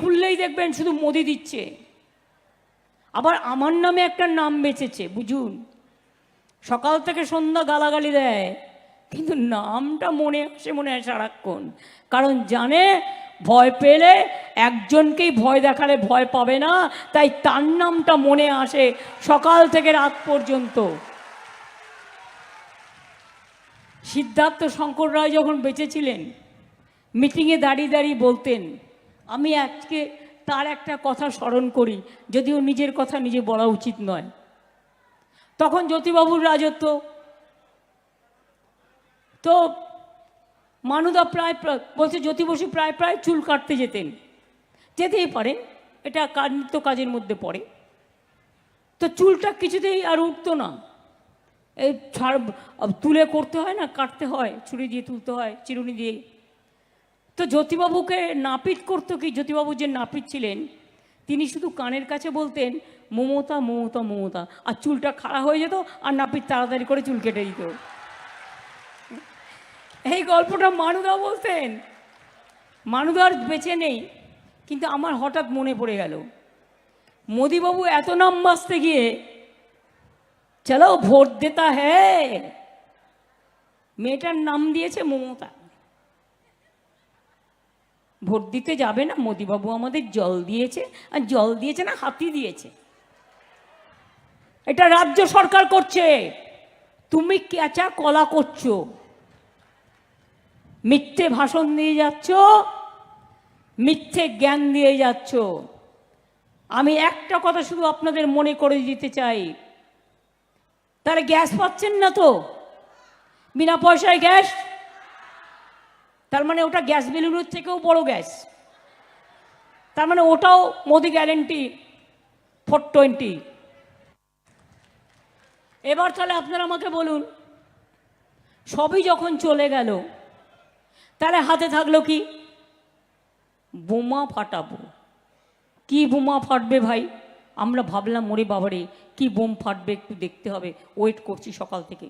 খুললেই দেখবেন শুধু মোদি দিচ্ছে। আবার আমার নামে একটা নাম বেঁচেছে, বুঝুন। সকাল থেকে সন্ধ্যা গালাগালি দেয়, কিন্তু নামটা মনে আসে মনে হয় সারাক্ষণ। কারণ জানে, ভয় পেলে একজনকেই ভয় দেখালে ভয় পাবে না, তাই তার নামটা মনে আসে সকাল থেকে রাত পর্যন্ত। সিদ্ধার্থ শঙ্কর রায় যখন বেঁচেছিলেন, মিটিংয়ে দাঁড়িয়ে দাঁড়িয়ে বলতেন আমি আজকে তার একটা কথা স্মরণ করি, যদিও নিজের কথা নিজে বলা উচিত নয়। তখন জ্যোতিবাবুর রাজত্ব। তো মানুদা প্রায় বলছে জ্যোতি বসু প্রায় প্রায় চুল কাটতে যেতেন। যেতেই পারেন, এটা নিত্য কাজের মধ্যে পড়ে। তো চুলটা কিছুতেই আর উঠতো না। এই ছাড় তুলে করতে হয় না, কাটতে হয়, ছুরি দিয়ে তুলতে হয়, চিরুনি দিয়ে। তো জ্যোতিবাবুকে নাপিত করতো কি? জ্যোতিবাবু যে নাপিত ছিলেন, তিনি শুধু কানের কাছে বলতেন, মমতা মমতা মমতা। আর চুলটা খাড়া হয়ে যেত আর নাপিত তাড়াতাড়ি করে চুল কেটে দিত। এই গল্পটা মানুদা বলতেন। মানুদার বেঁচে নেই, কিন্তু আমার হঠাৎ মনে পড়ে গেল। মোদিবাবু এত নাম বাঁচতে গিয়ে, চলো ভোট দেতা হ্যাঁ মেয়েটার নাম দিয়েছে মমতা। ভোট দিতে যাবে না, মোদিবাবু আমাদের জল দিয়েছে, আর জল দিয়েছে না, হাতি দিয়েছে। এটা রাজ্য সরকার করছে। তুমি কেঁচা কলা করছ। মিথ্যে ভাষণ দিয়ে যাচ্ছ, মিথ্যে জ্ঞান দিয়ে যাচ্ছ। আমি একটা কথা শুধু আপনাদের মনে করে দিতে চাই। তাহলে গ্যাস পাচ্ছেন না তো? বিনা পয়সায় গ্যাস তার মানে ওটা গ্যাস বেলুনের থেকেও বড় গ্যাস। তার মানে ওটাও মোদি গ্যারেন্টি ফোর টোয়েন্টি। এবার তাহলে আপনারা আমাকে বলুন, সবই যখন চলে গেল, তাহলে হাতে থাকল কি? বোমা ফাটাবো। কি বোমা ফাটবে ভাই? আমরা ভাবলাম, ওরে বাবারে, কি বোম ফাটবে একটু দেখতে হবে। ওয়েট করছি সকাল থেকে।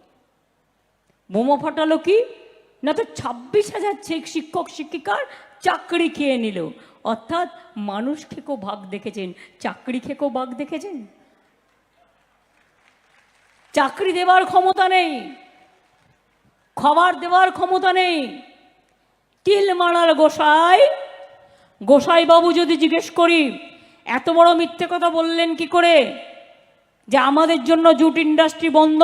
বোমা ফাটালো কি? না তো ছাব্বিশ হাজার শিক্ষক, শিক্ষিকার চাকরি খেয়ে নিল। অর্থাৎ মানুষ খেকেও ভাগ দেখেছেন। চাকরি খেকেও ভাগ দেখেছেন? চাকরি দেওয়ার ক্ষমতা নেই। খাবার দেওয়ার ক্ষমতা নেই। তিল মারার গোসাই গোসাই বাবু যদি জিজ্ঞেস করি, এত বড় মিথ্যে কথা বললেন কি করে? যে আমাদের জন্য জুট ইন্ডাস্ট্রি বন্ধ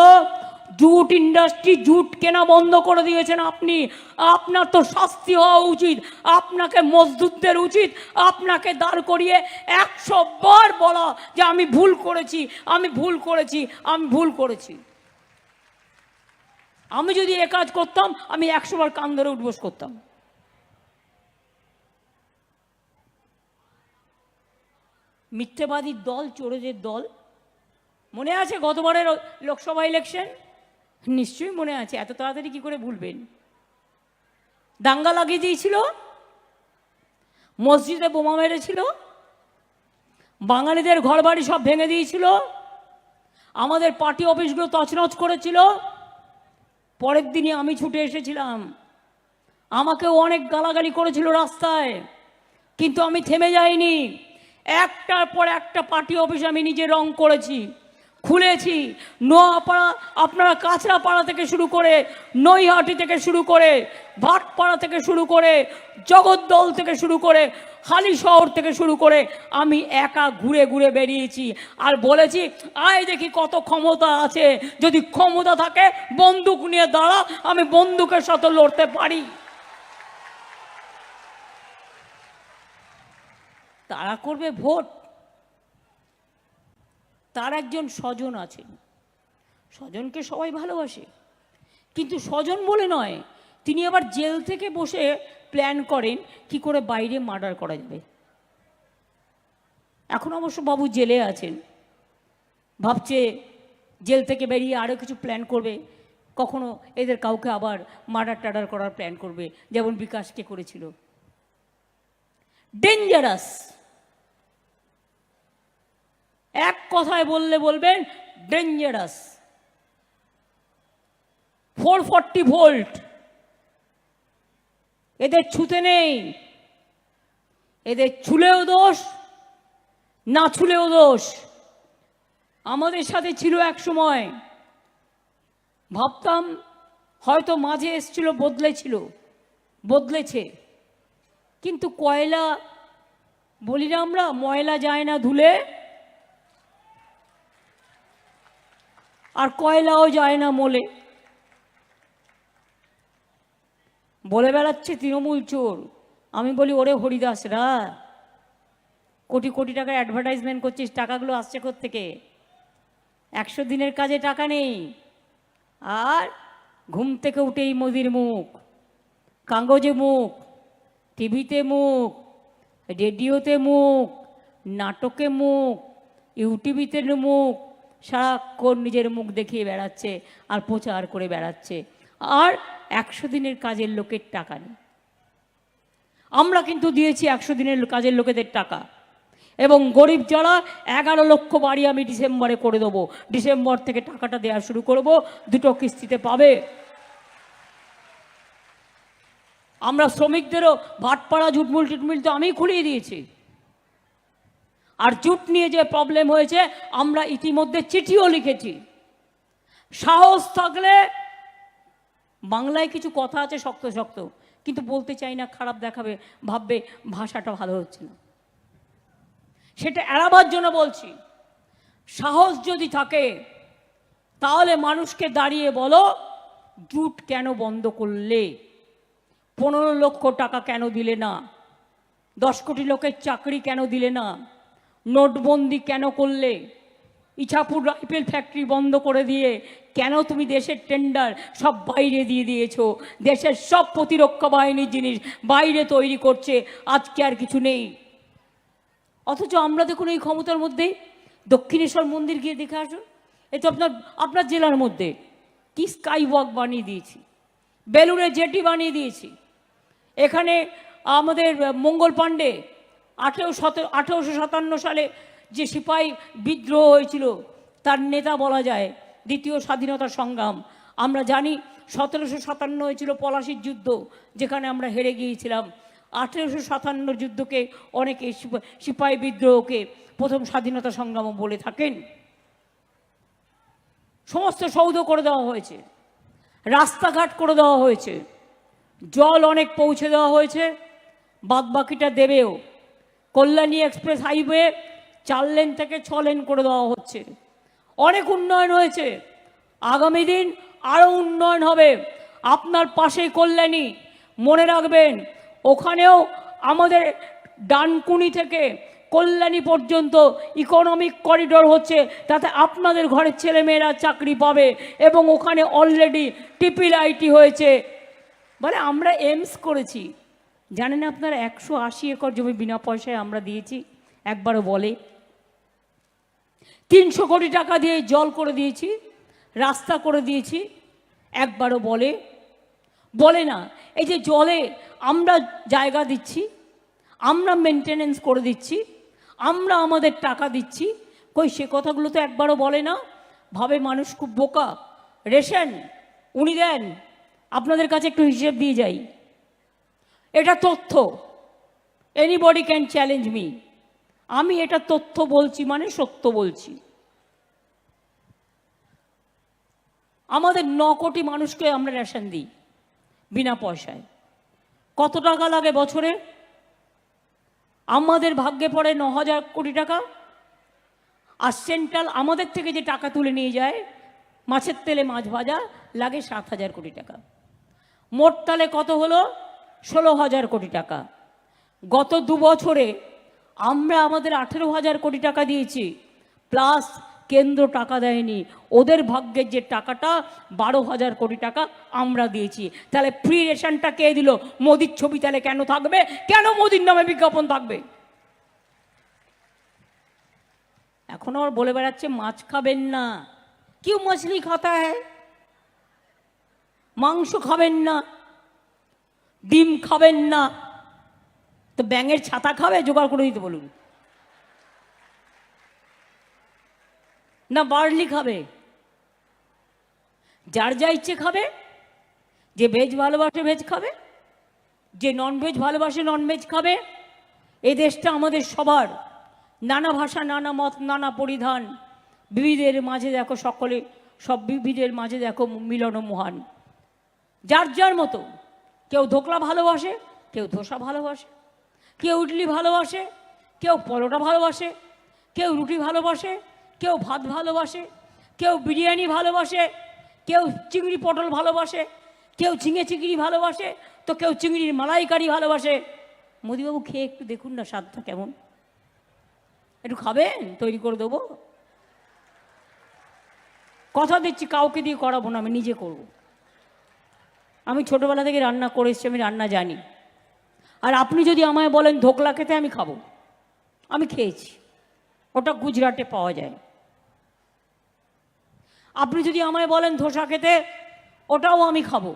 জুট ইন্ডাস্ট্রি জুট কেনা বন্ধ করে দিয়েছেন আপনি। আপনার তো শাস্তি হওয়া উচিত। আপনাকে মজদুরদের উচিত। আপনাকে দাঁড় করিয়ে একশো বার বলা যে আমি ভুল করেছি, আমি ভুল করেছি, আমি ভুল করেছি। আমি যদি এ কাজ করতাম, আমি একশো বার কান ধরে উঠবোস করতাম। মিথ্যেবাদীর দল, চোরেদের দল। মনে আছে গতবারের লোকসভা ইলেকশন নিশ্চয়ই মনে আছে, এত তাড়াতাড়ি কি করে ভুলবেন? দাঙ্গা লাগিয়ে দিয়েছিল, মসজিদে বোমা মেরেছিল, বাঙালিদের ঘর বাড়ি সব ভেঙে দিয়েছিল, আমাদের পার্টি অফিসগুলো তছনছ করেছিল, পরের দিনই আমি ছুটে এসেছিলাম। আমাকেও অনেক গালাগালি করেছিল রাস্তায়, কিন্তু আমি থেমে যাইনি। একটার পর একটা পার্টি অফিস আমি নিজে রং করেছি। খুলেছি। নোয়াপাড়া, আপনারা কাঁচরাপাড়া থেকে শুরু করে নৈহাটি থেকে শুরু করে ভাটপাড়া থেকে শুরু করে জগদ্দল থেকে শুরু করে হালি শহর থেকে শুরু করে আমি একা ঘুরে ঘুরে বেরিয়েছি। আর বলেছি, আয় দেখি কত ক্ষমতা আছে। যদি ক্ষমতা থাকে, বন্দুক নিয়ে দাঁড়া, আমি বন্দুকের সাথে লড়তে পারি। তারা করবে ভোট। তার একজন স্বজন আছেন। স্বজনকে সবাই ভালোবাসে। কিন্তু স্বজন বলে নয়, তিনি আবার জেল থেকে বসে প্ল্যান করেন কি করে বাইরে মার্ডার করা যাবে। এখন অবশ্য বাবু জেলে আছেন। ভাবছে জেল থেকে বেরিয়ে আরও কিছু প্ল্যান করবে। কখনো এদের কাউকে আবার মার্ডার টাডার করার প্ল্যান করবে, যেমন বিকাশকে করেছিল। ডেঞ্জারাস এক কথায় বললে বলবেন ডেঞ্জারাস ফোর ফর্টি ভোল্ট এদের ছুতে নেই। এদের ছুলেও দোষ, না ছুলেও দোষ। আমাদের সাথে ছিল এক সময়। ভাবতাম হয়তো মাঝে এসছিল, বদলেছিল, বদলেছে। কিন্তু কয়লা, বলি না আমরা, ময়লা যায় না ধুলে। আর কয়লাও যায় না মোলে। বলে বেড়াচ্ছে তৃণমূল চোর। আমি বলি, ওরে হরিদাসরা কোটি কোটি টাকার অ্যাডভার্টাইজমেন্ট করছিস, টাকাগুলো আসছে থেকে একশো দিনের কাজে টাকা নেই। আর ঘুম থেকে উঠেই মোদির মুখ, কাগজে মুখ, টিভিতে মুখ, রেডিওতে মুখ, নাটকে মুখ ইউটিভিতে মুখ সারাক্ষণ নিজের মুখ দেখিয়ে বেড়াচ্ছে আর প্রচার করে বেড়াচ্ছে। আর একশো দিনের কাজের লোকের টাকা নেই। আমরা কিন্তু দিয়েছি একশো দিনের কাজের লোকেদের টাকা। এবং গরিব যারা, এগারো লক্ষ বাড়ি আমি ডিসেম্বরে করে দেবো। ডিসেম্বর থেকে টাকাটা দেওয়া শুরু করব, দুটো কিস্তিতে পাবে। আমরা শ্রমিকদেরও ভাটপাড়া জুটমুল টুটমুল তো আমি খুলিয়ে দিয়েছি। আর জুট নিয়ে যে প্রবলেম হয়েছে, আমরা ইতিমধ্যে চিঠিও লিখেছি। সাহস থাকলে বাংলায় কিছু কথা আছে শক্ত শক্ত, কিন্তু বলতে চাই না, খারাপ দেখাবে, ভাববে ভাষাটা ভালো হচ্ছে না। সেটা এড়াবার জন্য বলছি, সাহস যদি থাকে, তাহলে মানুষকে দাঁড়িয়ে বলো, জুট কেন বন্ধ করলে? পনেরো লক্ষ টাকা কেন দিলে না? দশ কোটি লোকের চাকরি কেন দিলে না? নোটবন্দি কেন করলে? ইছাপুর রাইফেল ফ্যাক্টরি বন্ধ করে দিয়ে কেন তুমি দেশের টেন্ডার সব বাইরে দিয়ে দিয়েছ? দেশের সব প্রতিরক্ষা বাহিনীর জিনিস বাইরে তৈরি করছে, আজকে আর কিছু নেই। অথচ আমরা দেখুন এই ক্ষমতার মধ্যে, দক্ষিণেশ্বর মন্দির গিয়ে দেখে আসুন। এ তো আপনার আপনার জেলার মধ্যে, কি স্কাই ওয়াক বানিয়ে দিয়েছি? বেলুড়ে জেটি বানিয়ে দিয়েছি। এখানে আমাদের মঙ্গল পাণ্ডে আঠেরো আঠেরোশো সাতান্ন সালে যে সিপাহী বিদ্রোহ হয়েছিল, তার নেতা বলা যায় দ্বিতীয় স্বাধীনতা সংগ্রাম। আমরা জানি সতেরোশো সাতান্ন হয়েছিল পলাশির যুদ্ধ, যেখানে আমরা হেরে গিয়েছিলাম। আঠেরোশো সাতান্ন যুদ্ধকে অনেকে সিপা- সিপাহী বিদ্রোহকে প্রথম স্বাধীনতা সংগ্রাম বলে থাকেন। সমস্ত সৌধ করে দেওয়া হয়েছে, রাস্তাঘাট করে দেওয়া হয়েছে, জল অনেক পৌঁছে দেওয়া হয়েছে, বাদবাকিটা দেবেও। কল্যাণী এক্সপ্রেস হাইওয়ে চার লেন থেকে ছ লেন করে দেওয়া হচ্ছে। অনেক উন্নয়ন হয়েছে। আগামী দিন আরও উন্নয়ন হবে। আপনার পাশেই কল্যাণী, মনে রাখবেন, ওখানেও আমাদের ডানকুনি থেকে কল্যাণী পর্যন্ত ইকোনমিক করিডোর হচ্ছে, তাতে আপনাদের ঘরের ছেলেমেয়েরা চাকরি পাবে এবং ওখানে অলরেডি টিপিল আইটি হয়েছে। বলে আমরা এমস করেছি। জানেন আপনার, একশো আশি একর জমি বিনা পয়সায় আমরা দিয়েছি? একবারও বলে। তিনশো কোটি টাকা দিয়ে জল করে দিয়েছি, রাস্তা করে দিয়েছি, একবারও বলে। বলে না, এই যে জলে আমরা জায়গা দিচ্ছি, আমরা মেনটেনেন্স করে দিচ্ছি, আমরা আমাদের টাকা দিচ্ছি, কই সে কথাগুলো তো একবারও বলে না। ভাবে মানুষ খুব বোকা। রেশন উনি দেন, আপনাদের কাছে একটু হিসেব দিয়ে যাই। এটা তথ্য। এনিবডি ক্যান চ্যালেঞ্জ মি আমি এটা তথ্য বলছি মানে সত্য বলছি। আমাদের ন কোটি মানুষকে আমরা রেশন দিই বিনা পয়সায়। কত টাকা লাগে বছরে? আমাদের ভাগ্যে পড়ে ন হাজার কোটি টাকা। আর সেন্ট্রাল আমাদের থেকে যে টাকা তুলে নিয়ে যায়, মাছের তেলে মাছ ভাজা, লাগে সাত হাজার কোটি টাকা। মোট তালে কত হলো? ষোলো হাজার কোটি টাকা। গত দু বছরে আমরা আমাদের আঠেরো হাজার কোটি টাকা দিয়েছি, প্লাস কেন্দ্র টাকা দেয়নি। ওদের ভাগ্যের যে টাকাটা, বারো হাজার কোটি টাকা আমরা দিয়েছি। তাহলে ফ্রি রেশনটা কে দিল? মোদির ছবি তাহলে কেন থাকবে? কেন মোদির নামে বিজ্ঞাপন থাকবে? এখন আর বলে বেড়াচ্ছে, মাছ খাবেন না। কেউ মাছলি খাতা হ্যায় মাংস খাবেন না। ডিম খাবেন না। তো ব্যাঙের ছাতা খাবে? জোগাড় করে দিতে বলুন। না, বার্লি খাবে। যার যা ইচ্ছে খাবে, যে ভেজ ভালোবাসে ভেজ খাবে, যে নন ভেজ ভালোবাসে নন ভেজ খাবে এ দেশটা আমাদের সবার। নানা ভাষা, নানা মত, নানা পরিধান। বিবিধের মাঝে দেখো সকলে, সব বিবিধের মাঝে দেখো মিলন মহান। যার যার মতো। কেউ ধোকলা ভালোবাসে, কেউ ধোসা ভালোবাসে, কেউ ইডলি ভালোবাসে, কেউ পরোটা ভালোবাসে, কেউ রুটি ভালোবাসে, কেউ ভাত ভালোবাসে, কেউ বিরিয়ানি ভালোবাসে, কেউ চিংড়ি পটল ভালোবাসে, কেউ ঝিঙে চিংড়ি ভালোবাসে, তো কেউ চিংড়ির মালাইকারি ভালোবাসে। মোদিবাবু, খেয়ে একটু দেখুন না স্বাদটা কেমন। একটু খাবেন? তৈরি করে দেবো। কথা দিচ্ছি, কাউকে দিয়ে করাবো না, আমি নিজে করব। আমি ছোটোবেলা থেকে রান্না করে এসেছি আমি রান্না জানি আর আপনি যদি আমায় বলেন ধোকলা খেতে আমি খাবো আমি খেয়েছি ওটা গুজরাটে পাওয়া যায় আপনি যদি আমায় বলেন ধোসা খেতে ওটাও আমি খাবো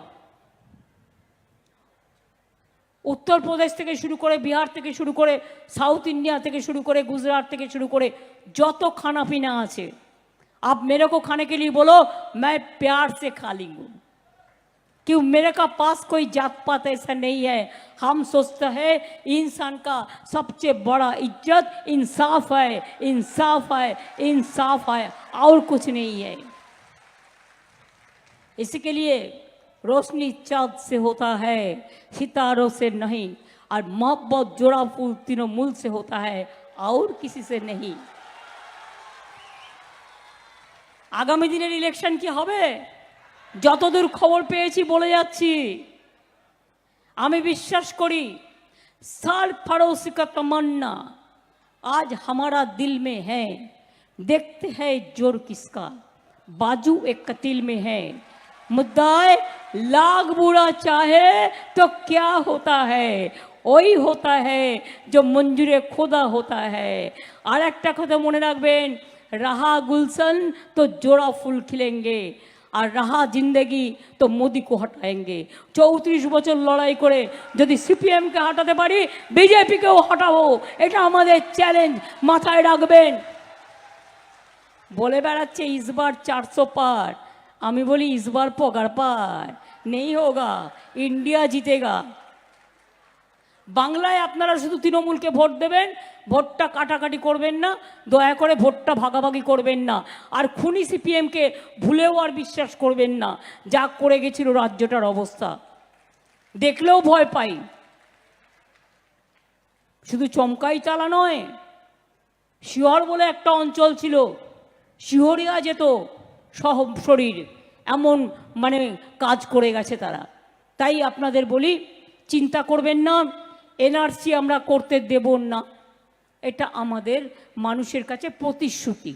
উত্তরপ্রদেশ থেকে শুরু করে বিহার থেকে শুরু করে সাউথ ইন্ডিয়া থেকে শুরু করে গুজরাট থেকে শুরু করে যত খানা পিনা আছে आप मेरे को खाने के लिए बोलो मैं प्यार से खा लूंगा क्यों मेरे का पास कोई जात पात ऐसा नहीं है हम सोचते हैं इंसान का सबसे बड़ा इज्जत इंसाफ है इंसाफ है इंसाफ है और कुछ नहीं है इसके लिए रोशनी चाँद से होता है सितारों से नहीं और मोहब्बत जोड़ा फूल तीनों मूल से होता है और किसी से नहीं আগামী দিনের ইলেকশন কি হবে যতদূর খবর পেয়েছি বলে যাচ্ছি আমি বিশ্বাস করি साल पड़ोसी का तमन्ना आज हमारा दिल में है देखते हैं जोर किसका बाजू एक कतिल में है मुद्दाए लाख बुरा चाहे तो क्या होता है ওই होता है जो मंजूरे खुदा होता है আর একটা কথা মনে রাখবেন রাহা গুলশন তো জোড়া ফুল খিলেঙ্গে আর রাহা জিন্দেগি তো মোদিকে হটায়েঙ্গে। চৌত্রিশ বছর লড়াই করে যদি সিপিএমকে হটাতে পারি, বিজেপিকেও হটাবো। এটা আমাদের চ্যালেঞ্জ মাথায় রাখবেন। বলে বেড়াচ্ছে, ইসবার চারশো পার। আমি বলি, ইসবার পগার পার। নেই হোগা, ইন্ডিয়া জিতেগা। বাংলায় আপনারা শুধু তৃণমূলকে ভোট দেবেন, ভোটটা কাটাকাটি করবেন না, দয়া করে ভোটটা ভাগাভাগি করবেন না, আর খুনি সিপিএমকে ভুলেও আর বিশ্বাস করবেন না, যা করে গেছিল রাজ্যটার অবস্থা। দেখলেও ভয় পাই। শুধু চমকাই চালা নয় শিহর বলে একটা অঞ্চল ছিল, শিহরিয়া যেত সহ শরীর, এমন মানে কাজ করে গেছে তারা। তাই আপনাদের বলি, চিন্তা করবেন না। এনআরসি আমরা করতে দেব না। এটা আমাদের মানুষের কাছে প্রতিশ্রুতি।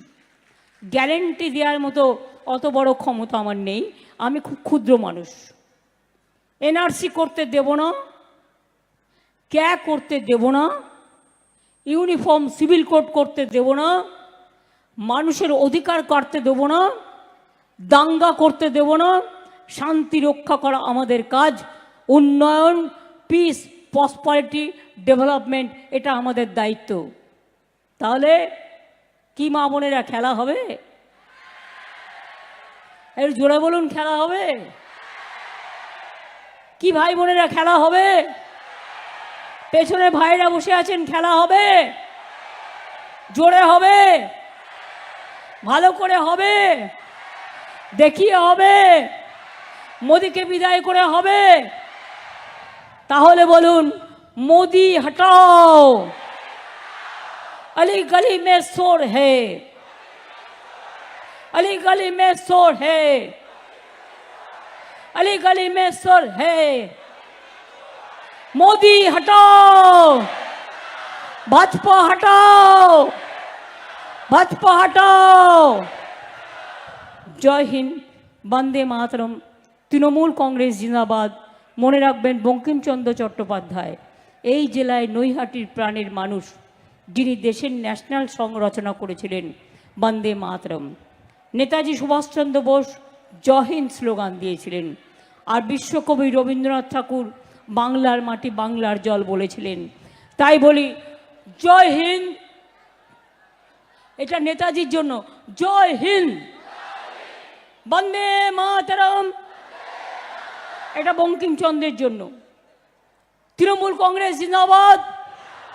গ্যারেন্টি দেওয়ার মতো অত বড় ক্ষমতা আমার নেই। আমি খুব ক্ষুদ্র মানুষ। এনআরসি করতে দেব না। ক্যা করতে দেব না। ইউনিফর্ম সিভিল কোড করতে দেব না। মানুষের অধিকার কাটতে দেব না। দাঙ্গা করতে দেব না। শান্তি রক্ষা করা আমাদের কাজ। উন্নয়ন পিস প্রসপারিটি ডেভেলপমেন্ট এটা আমাদের দায়িত্ব। তাহলে কি মা বোনেরা, খেলা হবে? এর জোরে বলুন, খেলা হবে? কি ভাই বোনেরা, খেলা হবে? পেছনে ভাইরা বসে আছেন, খেলা হবে? জোরে হবে? ভালো করে হবে? দেখিয়ে হবে? মোদিকে বিদায় করে হবে? তাহলে বলুন মোদি হটাও अली गली में शोर है अली गली में शोर है अली गली में शोर है मोदी हटाओ भाजपा हटाओ भाजपा हटाओ জয় হিন্দ বন্দে মাতরম তৃণমূল কংগ্রেস জিন্দাবাদ মনে রাখবেন বঙ্কিমচন্দ্র চট্টোপাধ্যায়, এই জেলায় নৈহাটির প্রাণের মানুষ, যিনি দেশের ন্যাশনাল সং রচনা করেছিলেন, বন্দে মাতরম। নেতাজি সুভাষচন্দ্র বোস জয় হিন্দ স্লোগান দিয়েছিলেন। আর বিশ্বকবি রবীন্দ্রনাথ ঠাকুর বাংলার মাটি বাংলার জল বলেছিলেন। তাই বলি, জয় হিন্দ! এটা নেতাজির জন্য, জয় হিন্দ! বন্দে মাতরম! এটা বঙ্কিমচন্দ্রের জন্য। তৃণমূল কংগ্রেস জিন্দাবাদ।